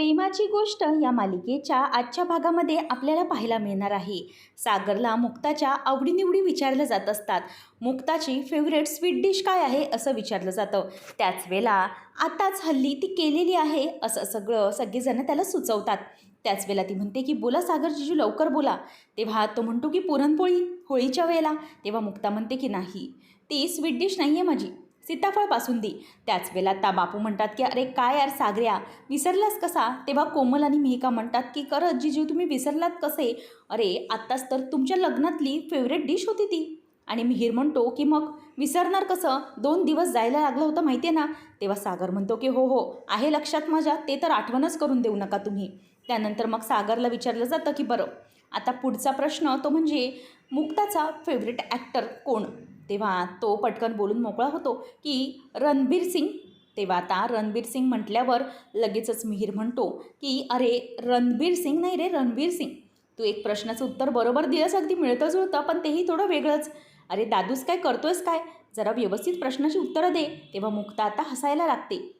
प्रेमाची गोष्ट या मालिकेच्या आजच्या भागामध्ये आपल्याला पाहायला मिळणार आहे. सागरला मुक्ताच्या आवडीनिवडी विचारल्या जात असतात. मुक्ताची फेवरेट स्वीट डिश काय आहे असं विचारलं जातं. त्याच वेळेला आताच हल्ली ती केलेली आहे असं सगळं सगळेजण त्याला सुचवतात. त्याच वेळेला ती म्हणते की बोला सागरजीजू लवकर बोला. तेव्हा तो म्हणतो की पुरणपोळी? होळीच्या वेळेला तेव्हा मुक्ता म्हणते की नाही. ती स्वीट डिश नाही आहे माझी. सीताफळपासून त्याच वेळेला ता बापू म्हणतात की अरे काय यार सागऱ्या विसरलास कसा? तेव्हा कोमल आणि मिहिका म्हणतात की करत जीजू तुम्ही विसरलात कसे? अरे आत्ताच तर तुमच्या लग्नातली फेवरेट डिश होती ती. आणि मिहीर म्हणतो की मग विसरणार कसं? दोन दिवस जायला लागलं होतं माहिती आहे ना? तेव्हा सागर म्हणतो की हो हो आहे लक्षात माझ्या ते तर आठवणच करून देऊ नका तुम्ही. त्यानंतर मग सागरला विचारलं जातं की बरं आता पुढचा प्रश्न तो म्हणजे मुक्ताचा फेवरेट ॲक्टर कोण? तेव्हा तो पटकन बोलून मोकळा होतो की रणबीर सिंग. तेव्हा आता रणबीर सिंग म्हटल्यावर लगेचच मिहीर म्हणतो की अरे रणबीर सिंग नाही रे रणबीर सिंग. तू एक प्रश्नाचं उत्तर बरोबर दिलंस अगदी मिळतं जुळतं पण तेही थोडं वेगळंच. अरे दादूस काय करतोयस काय? जरा व्यवस्थित प्रश्नाची उत्तरं दे. तेव्हा मुक्ता आता हसायला लागते.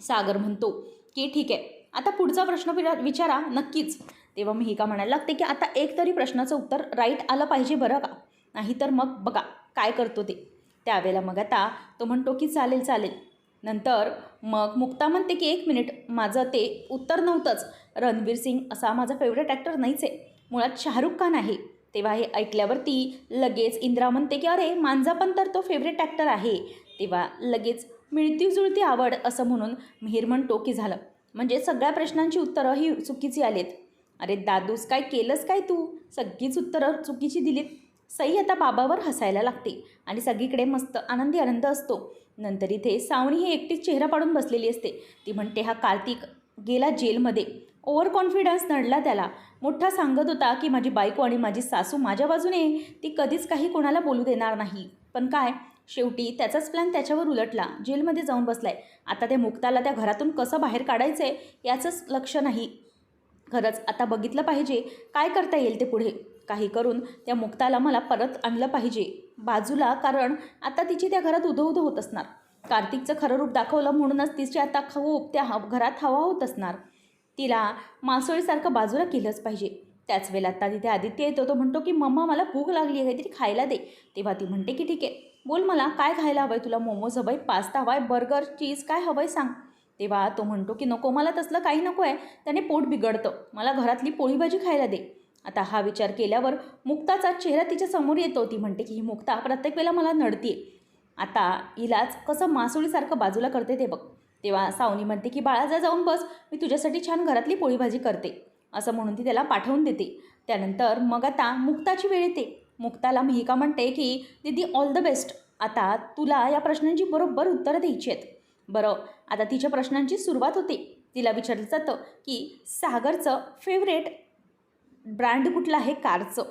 सागर म्हणतो की ठीक आहे आता पुढचा प्रश्न विरा- विचारा नक्कीच. तेव्हा मिहिका म्हणायला लागते की आता एक तरी प्रश्नाचं उत्तर राईट आलं पाहिजे बरं का? नाहीतर मग बघा. काय करतो ते? त्यावेळेला मग आता तो म्हणतो की चालेल चालेल. नंतर मग मुक्ता म्हणते की एक मिनिट माझं ते उत्तर नव्हतंच. रणवीर सिंग असा माझा फेवरेट ॲक्टर नाहीच आहे. मुळात शाहरुख खान आहे. तेव्हा हे ऐकल्यावरती लगेच इंद्रा म्हणते की अरे मांजा पण तर तो फेवरेट ॲक्टर आहे. तेव्हा लगेच मिळती जुळती आवड असं म्हणून मिहीर म्हणतो की झालं. म्हणजे सगळ्या प्रश्नांची उत्तरं ही चुकीची आलीत. अरे दादूस काय केलंस काय तू? सगळीच उत्तरं चुकीची दिलीत. सई आता बाबावर हसायला लागते आणि सगळीकडे मस्त आनंदी आनंद असतो. नंतर इथे सावणी ही एकटीच चेहरा पाडून बसलेली असते. ती म्हणते हा कार्तिक गेला जेलमध्ये. ओव्हर कॉन्फिडन्स नडला त्याला. मोठा सांगत होता की माझी बायको आणि माझी सासू माझ्या बाजूने ती कधीच काही कोणाला बोलू देणार नाही. पण काय? शेवटी त्याचाच प्लॅन त्याच्यावर उलटला. जेलमध्ये जाऊन बसलाय. आता त्या मुक्ताला त्या घरातून कसं बाहेर काढायचं आहे याचंच लक्ष नाही. खरंच आता बघितलं पाहिजे. काय करता येईल ते पुढे? काही करून त्या मुक्ताला मला परत आणलं पाहिजे. बाजूला कारण आता तिची त्या घरात उधो उधो होत असणार. कार्तिकचं खरं रूप दाखवलं म्हणूनच तिची आता खूप त्या घरात हवा होत असणार. तिला मासोळीसारखं बाजूला केलंच पाहिजे. त्याच वेळेला आता तिथे आदित्य येतो तो म्हणतो की मम्मा मला भूक लागली आहे काहीतरी खायला दे. तेव्हा ती म्हणते की ठीक आहे. बोल मला काय खायला हवं आहे तुला? मोमोज हवं आहे पास्ता हवा आहे बर्गर चीज काय हवं आहे सांग. तेव्हा तो म्हणतो की नको मला तसलं काही नको आहे त्याने पोट बिघडतं. मला घरातली पोळी भाजी खायला दे. आता हा विचार केल्यावर मुक्ताचा चेहरा तिच्या समोर येतो. ती म्हणते की ही मुक्ता प्रत्येक वेळेला मला नडतीये. आता हिलाच कसं मासुळीसारखं बाजूला करते ते बघ. तेव्हा सावनी म्हणते की बाळा जा जाऊन बस. मी तुझ्यासाठी छान घरातली पोळीभाजी करते. असं म्हणून ती त्याला पाठवून देते. त्यानंतर मग आता मुक्ताची वेळ येते. मुक्ताला मिहिका म्हणते की दीदी ऑल द बेस्ट आता तुला या प्रश्नांची बरोबर उत्तरं द्यायची आहेत. बरं आता तिच्या प्रश्नांची सुरुवात होते. तिला विचारलं जातं की सागरचं फेवरेट ब्रँड कुठलं आहे कारचं?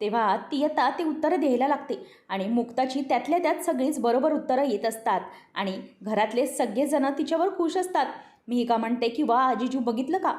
तेव्हा ती आता ते उत्तरं द्यायला लागते. आणि मुक्ताची त्यातल्या त्यात सगळीच बरोबर उत्तरं येत असतात. आणि घरातले सगळेजणं तिच्यावर खुश असतात. मी का म्हणते की वा आजीजू बघितलं का?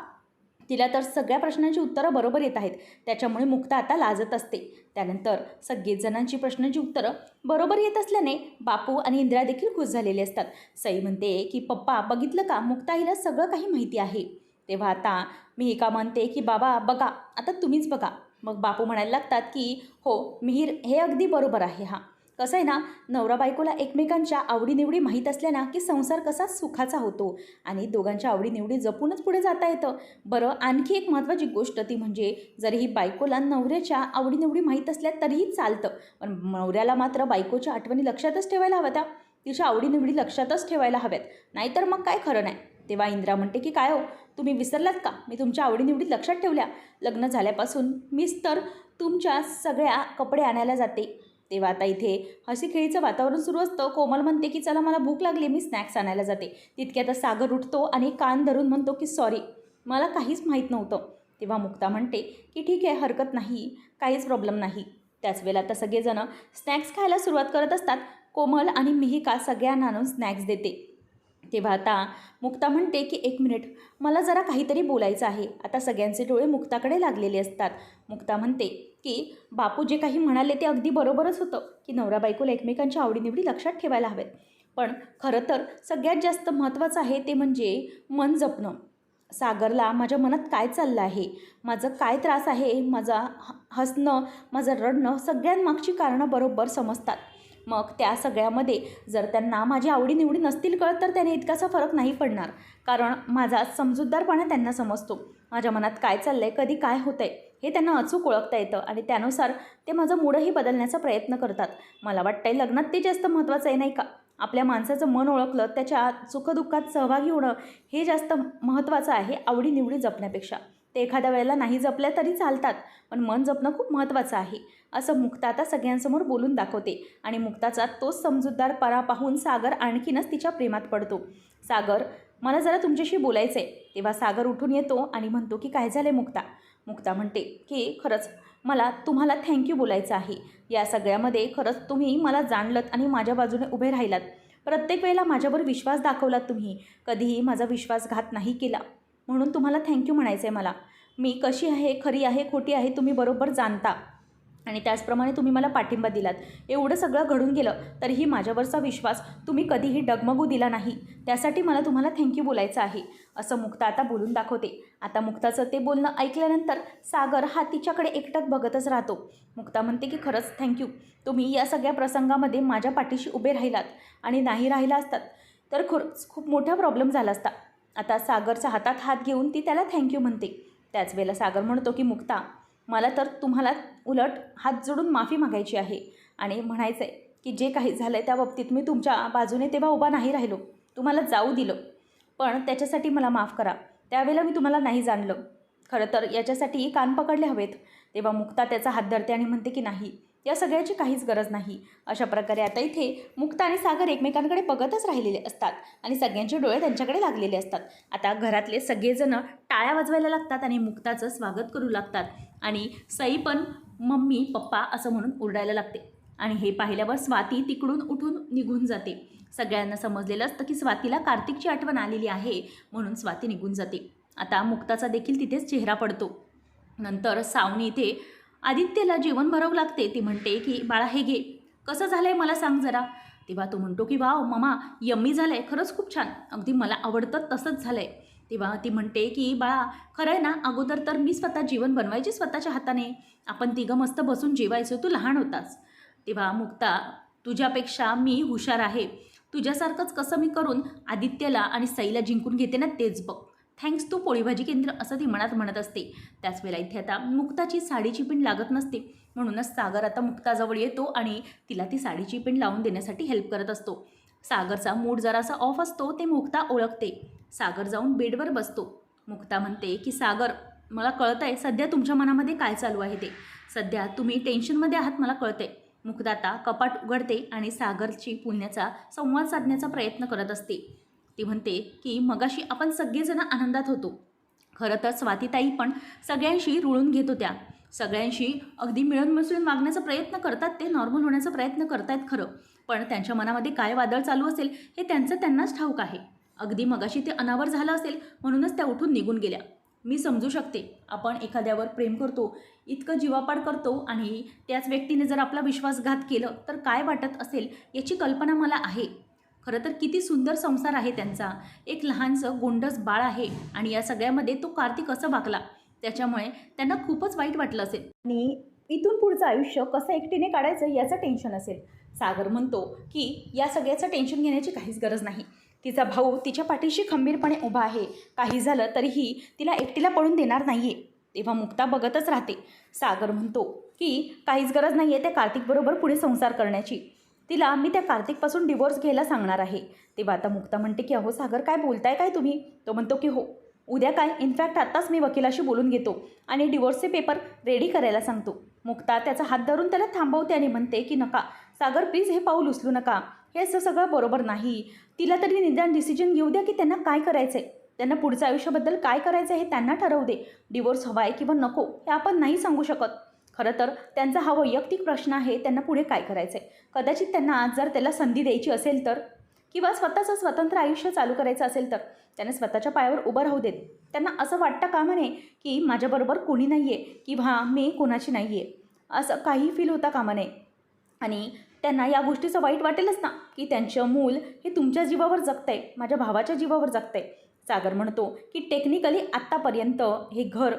तिला तर सगळ्या प्रश्नांची उत्तरं बरोबर येत आहेत. त्याच्यामुळे मुक्ता आता लाजत असते. त्यानंतर सगळेच जणांची प्रश्नांची उत्तरं बरोबर येत असल्याने बापू आणि इंदिरा देखील खुश झालेले असतात. सई म्हणते की पप्पा बघितलं का? मुक्ता हिला सगळं काही माहिती आहे. तेव्हा आता मिहिका म्हणते की बाबा बघा आता तुम्हीच बघा. मग बापू म्हणायला लागतात की हो मिहीर हे अगदी बरोबर आहे हा. कसं आहे ना नवरा बायकोला एकमेकांच्या आवडीनिवडी माहीत असल्या ना की संसार कसा सुखाचा होतो आणि दोघांच्या आवडीनिवडी जपूनच पुढे जाता येतं. बरं आणखी एक महत्त्वाची गोष्ट ती म्हणजे जरी ही बायकोला नवऱ्याच्या आवडीनिवडी माहीत असल्या तरीही चालतं पण नवऱ्याला मात्र बायकोच्या आठवणी लक्षातच ठेवायला हव्या त्या तिच्या आवडीनिवडी लक्षातच ठेवायला हव्यात नाहीतर मग काय खरं नाही. तेव्हा इंद्रा म्हणते की काय हो तुम्ही विसरलात का? मी तुमच्या आवडीनिवडी लक्षात ठेवल्या. लग्न झाल्यापासून मीच तर तुमच्या सगळ्या कपडे आणायला जाते. तेव्हा आता इथे हसीखेळीचं वातावरण सुरू असतं. कोमल म्हणते की चला मला भूक लागली मी स्नॅक्स आणायला जाते. तितक्यात सागर उठतो आणि कान धरून म्हणतो की सॉरी मला काहीच माहीत नव्हतं. तेव्हा मुक्ता म्हणते की ठीक आहे हरकत नाही काहीच प्रॉब्लेम नाही. त्याच वेळेला आता सगळेजणं स्नॅक्स खायला सुरुवात करत असतात. कोमल आणि मिहिका सगळ्यांना आणून स्नॅक्स देते. तेव्हा आता मुक्ता म्हणते की एक मिनिट मला जरा काहीतरी बोलायचं आहे. आता सगळ्यांचे डोळे मुक्ताकडे लागलेले असतात. मुक्ता म्हणते की बापू जे काही म्हणाले ते अगदी बरोबरच होतं की नवरा बायकोला एकमेकांच्या आवडीनिवडी लक्षात ठेवायला हवेत. पण खरं तर सगळ्यात जास्त महत्त्वाचं आहे ते म्हणजे मन जपणं. सागरला माझ्या मनात काय चाललं आहे? माझं काय त्रास आहे? माझा ह हसणं माझं रडणं सगळ्यांमागची कारणं बरोबर समजतात. मग त्या सगळ्यामध्ये जर त्यांना माझी आवडीनिवडी नसतील कळत तर त्याने इतकासा फरक नाही पडणार. कारण माझा समजूतदारपणा त्यांना समजतो. माझ्या मनात काय चाललं आहे कधी काय होतं आहे हे त्यांना अचूक ओळखता येतं आणि त्यानुसार ते माझं मूडही बदलण्याचा प्रयत्न करतात. मला वाटतं आहे लग्नात ते जास्त महत्त्वाचं आहे नाही का? आपल्या माणसाचं मन ओळखलं त्याच्या सुखदुःखात सहभागी होणं हे जास्त महत्त्वाचं आहे आवडीनिवडी जपण्यापेक्षा. ते एखाद्या वेळेला नाही जपल्या तरी चालतात पण मन जपणं खूप महत्त्वाचं आहे. असं मुक्ता आता सगळ्यांसमोर बोलून दाखवते. आणि मुक्ताचा तोच समजूतदारपणा पाहून सागर आणखीनच तिच्या प्रेमात पडतो. सागर मला जरा तुमच्याशी बोलायचं आहे तेव्हा सागर उठून येतो आणि म्हणतो की काय झालं आहे मुक्ता? मुक्ता म्हणते की खरंच मला तुम्हाला थँक्यू बोलायचं आहे. या सगळ्यामध्ये खरंच तुम्ही मला जाणलत आणि माझ्या बाजूने उभे राहिलात. प्रत्येक वेळेला माझ्यावर विश्वास दाखवलात तुम्ही. कधीही माझा विश्वासघात नाही केला. म्हणून तुम्हाला थँक्यू म्हणायचं आहे मला. मी कशी आहे खरी आहे खोटी आहे तुम्ही बरोबर जाणता. आणि त्याचप्रमाणे तुम्ही मला पाठिंबा दिलात. एवढं सगळं घडून गेलं तरीही माझ्यावरचा विश्वास तुम्ही कधीही डगमगू दिला नाही. त्यासाठी मला तुम्हाला थँक्यू बोलायचं आहे. असं मुक्ता आता बोलून दाखवते. आता मुक्ताचं ते बोलणं ऐकल्यानंतर सागर हा तिच्याकडे एकटक बघतच राहतो. मुक्ता म्हणते की खरंच थँक्यू तुम्ही या सगळ्या प्रसंगामध्ये माझ्या पाठीशी उभे राहिलात आणि नाही राहिला असतात तर खरंच खूप मोठा प्रॉब्लेम झाला असता. आता सागरच्या हातात हात घेऊन ती त्याला थँक्यू म्हणते. त्याच वेळेला सागर म्हणतो की मुक्ता मला तर तुम्हाला उलट हात जोडून माफी मागायची आहे. आणि म्हणायचं आहे की जे काही झालं आहे त्या बाबतीत मी तुमच्या बाजूने तेव्हा उभा नाही राहिलो. तुम्हाला जाऊ दिलं. पण त्याच्यासाठी मला माफ करा. त्यावेळेला मी तुम्हाला नाही जाणलं. खरं तर याच्यासाठी कान पकडले हवेत. तेव्हा मुक्ता त्याचा हात धरते आणि म्हणते की नाही या सगळ्याची काहीच गरज नाही. अशा प्रकारे आता इथे मुक्ता आणि सागर एकमेकांकडे बघतच राहिलेले असतात आणि सगळ्यांचे डोळे त्यांच्याकडे लागलेले असतात. आता घरातले सगळेजणं टाळ्या वाजवायला लागतात आणि मुक्ताचं स्वागत करू लागतात. आणि सई पण मम्मी पप्पा असं म्हणून ओरडायला लागते. आणि हे पाहिल्यावर स्वाती तिकडून उठून निघून जाते. सगळ्यांना समजलेलं असतं की स्वातीला कार्तिकची आठवण आलेली आहे म्हणून स्वाती निघून जाते. आता मुक्ताचा देखील तिथेच चेहरा पडतो. नंतर सावनी इथे आदित्यला जेवण भरावं लागते. ती म्हणते की बाळा हे घे. कसं झालं आहे मला सांग जरा. तेव्हा तो म्हणतो की वाव ममा यम्मी झालं आहे खरंच खूप छान. अगदी मला आवडतं तसंच झालं आहे तेव्हा ती म्हणते की बाळा खरं आहे ना अगोदर तर मी स्वतः जेवण बनवायची स्वतःच्या हाताने. आपण तिघं मस्त बसून जेवायचो. तू लहान होतास. तेव्हा मुक्ता तुझ्यापेक्षा मी हुशार आहे. तुझ्यासारखंच कसं मी करून आदित्यला आणि सईला जिंकून घेते ना तेच बघ. थँक्स टू पोळीभाजी केंद्र असं ती मनात म्हणत असते. त्याच वेळेला इथे आता मुक्ताची साडीची पिण लागत नसते. म्हणूनच सागर आता मुक्ताजवळ येतो आणि तिला ती साडीची पिण लावून देण्यासाठी हेल्प करत असतो. सागरचा मूड जरासा ऑफ असतो ते मुक्ता ओळखते. सागर जाऊन बेडवर बसतो. मुक्ता म्हणते की सागर मला कळतं आहे सध्या तुमच्या मनामध्ये काय चालू आहे ते. सध्या तुम्ही टेन्शनमध्ये आहात मला कळते मुक्ता आता कपाट उघडते आणि सागरची पुण्याचा संवाद साधण्याचा प्रयत्न करत असते. ती म्हणते की मगाशी आपण सगळेजण आनंदात होतो. खरं तर स्वातीताई पण सगळ्यांशी रुळून घेत होत्या. सगळ्यांशी अगदी मिळून मिसळून वागण्याचा प्रयत्न करतात ते नॉर्मल होण्याचा प्रयत्न करतायत खरं. पण त्यांच्या मनामध्ये काय वादळ चालू असेल हे त्यांचं त्यांनाच ठाऊक आहे. अगदी मगाशी ते अनावर झालं असेल म्हणूनच त्या उठून निघून गेल्या. मी समजू शकते आपण एखाद्यावर प्रेम करतो इतकं जीवापाड करतो आणि त्याच व्यक्तीने जर आपला विश्वासघात केलं तर काय वाटत असेल याची कल्पना मला आहे. खरं तर किती सुंदर संसार आहे त्यांचा. एक लहानसं गोंडस बाळ आहे आणि या सगळ्यामध्ये तो कार्तिक असं वागला त्याच्यामुळे त्यांना खूपच वाईट वाटलं असेल. आणि इथून पुढचं आयुष्य कसं एकटीने काढायचं याचं टेन्शन असेल. सागर म्हणतो की या सगळ्याचं टेन्शन घेण्याची काहीच गरज नाही. तिचा भाऊ तिच्या पाठीशी खंबीरपणे उभा आहे. काही झालं तरीही तिला एकटीला पडून देणार नाही आहे तेव्हा मुक्ता बघतच राहते. सागर म्हणतो की काहीच गरज नाही आहे त्या कार्तिकबरोबर पुढे संसार करण्याची. तिला मी त्या कार्तिकपासून डिवोर्स घ्यायला सांगणार आहे. तेव्हा आता मुक्ता म्हणते की अहो सागर काय बोलताय काय तुम्ही? तो म्हणतो की हो उद्या काय? इनफॅक्ट आत्ताच मी वकिलाशी बोलून घेतो आणि डिवोर्सचे पेपर रेडी करायला सांगतो. मुक्ता त्याचा हात धरून त्याला थांबवते आणि म्हणते की नका सागर प्लीज हे पाऊल उचलू नका. हे असं सगळं बरोबर नाही. तिला तरी निदान डिसिजन घेऊ द्या की त्यांना काय करायचं आहे त्यांना पुढच्या आयुष्याबद्दल काय करायचं आहे हे त्यांना ठरवू दे. डिवोर्स हवा आहे किंवा नको हे आपण नाही सांगू शकत. खरं तर त्यांचा हा वैयक्तिक प्रश्न आहे त्यांना पुढे काय करायचं आहे कदाचित त्यांना आज जर त्याला संधी द्यायची असेल तर किंवा स्वतःचं स्वतंत्र आयुष्य चालू करायचं असेल तर त्यांना स्वतःच्या पायावर उभं राहू देत. त्यांना असं वाटतं का म्हणे की माझ्याबरोबर कोणी नाही आहे किंवा मी कोणाची नाही आहे असं काही फील होता कामा नये आणि त्यांना या गोष्टीचं वाईट वाटेलच ना की त्यांचं मूल हे तुमच्या जीवावर जगतं आहे माझ्या भावाच्या जीवावर जगतं आहे सागर म्हणतो की टेक्निकली आत्तापर्यंत हे घर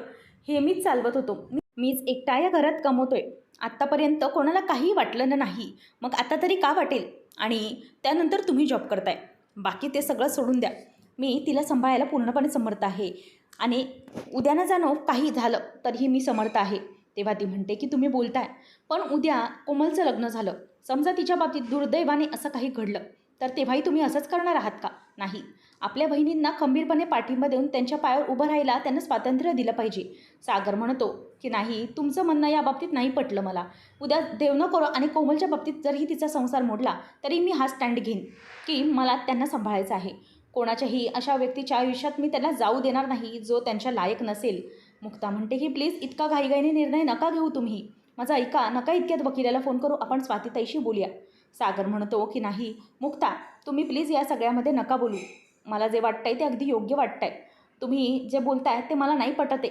हे मीच चालवत होतो. मी- मीच एकटा या घरात कमवतोय. आत्तापर्यंत कोणाला काही वाटलं नाही. मग आता तरी का वाटेल? आणि त्यानंतर तुम्ही जॉब करताय. बाकी ते सगळं सोडून द्या. मी तिला सांभाळायला पूर्णपणे समर्थ आहे. आणि उद्या ना जाणो काही झालं तरीही मी समर्थ आहे. तेव्हा ती म्हणते की तुम्ही बोलताय. पण उद्या कोमलचं लग्न झालं. समजा तिच्या बाबतीत दुर्दैवाने असं काही घडलं. तर तेव्हाही तुम्ही असंच करणार आहात का? नाही. आपल्या बहिणींना खंबीरपणे पाठिंबा देऊन त्यांच्या पायावर उभं राहायला त्यांना स्वातंत्र्य दिलं पाहिजे. सागर म्हणतो की नाही तुमचं म्हणणं या बाबतीत नाही पटलं मला. उद्या देव न करो आणि कोमलच्या बाबतीत जरीही तिचा संसार मोडला तरी मी हा स्टँड घेईन की मला त्यांना सांभाळायचं आहे. कोणाच्याही अशा व्यक्तीच्या आयुष्यात मी त्यांना जाऊ देणार नाही जो त्यांच्या लायक नसेल. मुक्ता म्हणते की प्लीज इतका घाईघाईने निर्णय नका घेऊ तुम्ही. माझा ऐका नका इतक्यात वकिलाला फोन करू आपण स्वातीताईशी बोलूया. सागर म्हणतो की नाही मुक्ता तुम्ही प्लीज या सगळ्यामध्ये नका बोलू. मला जे वाटतंय ते अगदी योग्य वाटतंय. तुम्ही जे बोलताय ते मला नाही पटत आहे.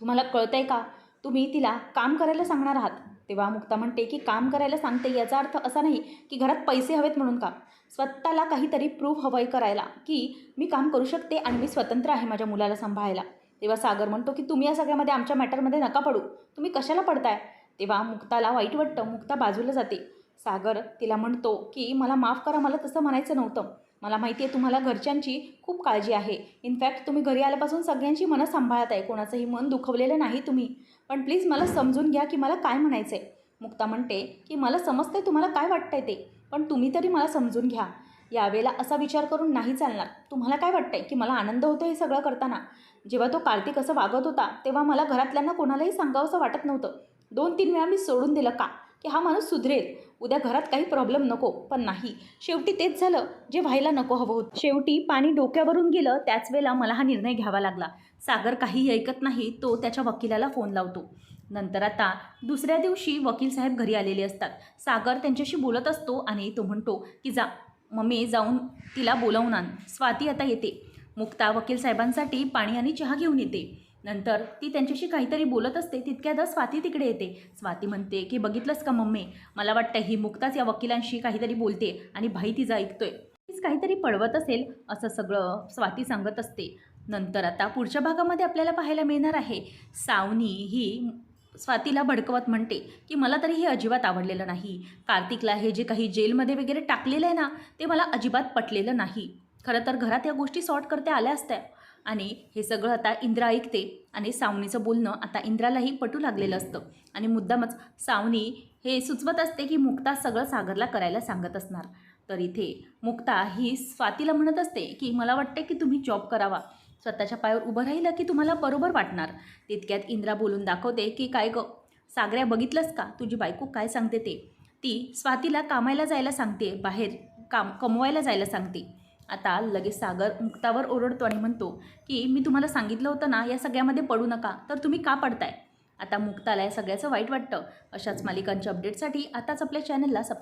तुम्हाला कळतंय का? तुम्ही तिला काम करायला सांगणार आहात. तेव्हा मुक्ता म्हणते की काम करायला सांगते याचा अर्थ असा नाही की घरात पैसे हवेत म्हणून का? स्वतःला काहीतरी प्रूफ हवंय करायला की मी काम करू शकते आणि मी स्वतंत्र आहे माझ्या मुलाला सांभाळायला. तेव्हा सागर म्हणतो की तुम्ही या सगळ्यामध्ये आमच्या मॅटरमध्ये नका पडू. तुम्ही कशाला पडताय? तेव्हा मुक्ताला वाईट वाटतं. मुक्ता बाजूला जाते. सागर तिला म्हणतो की मला माफ करा मला तसं म्हणायचं नव्हतं. मला माहिती आहे तुम्हाला घरच्यांची खूप काळजी आहे. इनफॅक्ट तुम्ही घरी आल्यापासून सगळ्यांची मनं सांभाळत आहे कोणाचंही मन दुखवलेलं नाही तुम्ही. पण प्लीज मला समजून घ्या की मला काय म्हणायचं आहे मुक्ता म्हणते की मला समजतंय तुम्हाला काय वाटतंय ते पण तुम्ही तरी मला समजून घ्या. यावेळेला असा विचार करून नाही चालणार. तुम्हाला काय वाटतंय की मला आनंद होतो हे सगळं करताना? जेव्हा तो कार्तिक असं वागत होता तेव्हा मला घरातल्यांना कोणालाही सांगावंसं वाटत नव्हतं. दोन तीन वेळा मी सोडून दिलं का? की हा माणूस सुधरेल. उद्या घरात काही प्रॉब्लेम नको पण नाही. शेवटी तेच झालं जे व्हायला नको हवं होतं. शेवटी पाणी डोक्यावरून गेलं त्याच वेळेला मला हा निर्णय घ्यावा लागला. सागर काही ऐकत नाही तो त्याच्या वकिलाला फोन लावतो. नंतर आता दुसऱ्या दिवशी वकील साहेब घरी आलेले असतात. सागर त्यांच्याशी बोलत असतो आणि तो म्हणतो की जा मम्मी जाऊन तिला बोलावून आण. स्वाती आता येते. मुक्ता वकील साहेबांसाठी पाणी आणि चहा घेऊन येते. नंतर ती त्यांच्याशी काहीतरी बोलत असते तितक्यातच स्वाती तिकडे येते. स्वाती म्हणते की बघितलंस का मम्मी? मला वाटतं ही मुक्ताच या वकिलांशी काहीतरी बोलते आणि भाई तिचा ऐकतोय. तीच काहीतरी पळवत असेल असं सगळं स्वाती सांगत असते. नंतर आता पुढच्या भागामध्ये आपल्याला पाहायला मिळणार आहे. सावनी ही स्वातीला भडकवत म्हणते की मला तरी हे अजिबात आवडलेलं नाही. कार्तिकला हे जे काही जेलमध्ये वगैरे टाकलेलं आहे ना ते मला अजिबात पटलेलं नाही. खरं तर घरात या गोष्टी सॉर्ट करता आल्या असत्या. आणि हे सगळं आता इंद्रा ऐकते आणि सावनीचं बोलणं आता इंद्रालाही पटू लागलेलं असतं. आणि मुद्दामच सावनी हे सुचवत असते की मुक्ता सगळं सागरला करायला सांगत असणार. तर इथे मुक्ता ही स्वातीला म्हणत असते की मला वाटते की तुम्ही जॉब करावा. स्वतःच्या पायावर उभं राहिलं की तुम्हाला बरोबर वाटणार. तितक्यात इंद्रा बोलून दाखवते की काय गं? सागऱ्या बघितलंस का? तुझी बायको काय सांगते ते? ती स्वातीला कामायला जायला सांगते बाहेर काम कमवायला जायला सांगते. आता लगेच सागर मुक्तावर ओरडतो आणि म्हणतो की मी तुम्हाला सांगितलं होतं ना या सगळ्यामध्ये पडू नका तर तुम्ही का पडताय? आता मुक्ताला या सगळ्याचं वाईट वाटतं. अशाच मालिकांच्या अपडेटसाठी आताच आपल्या चॅनलला सबस्क्राईब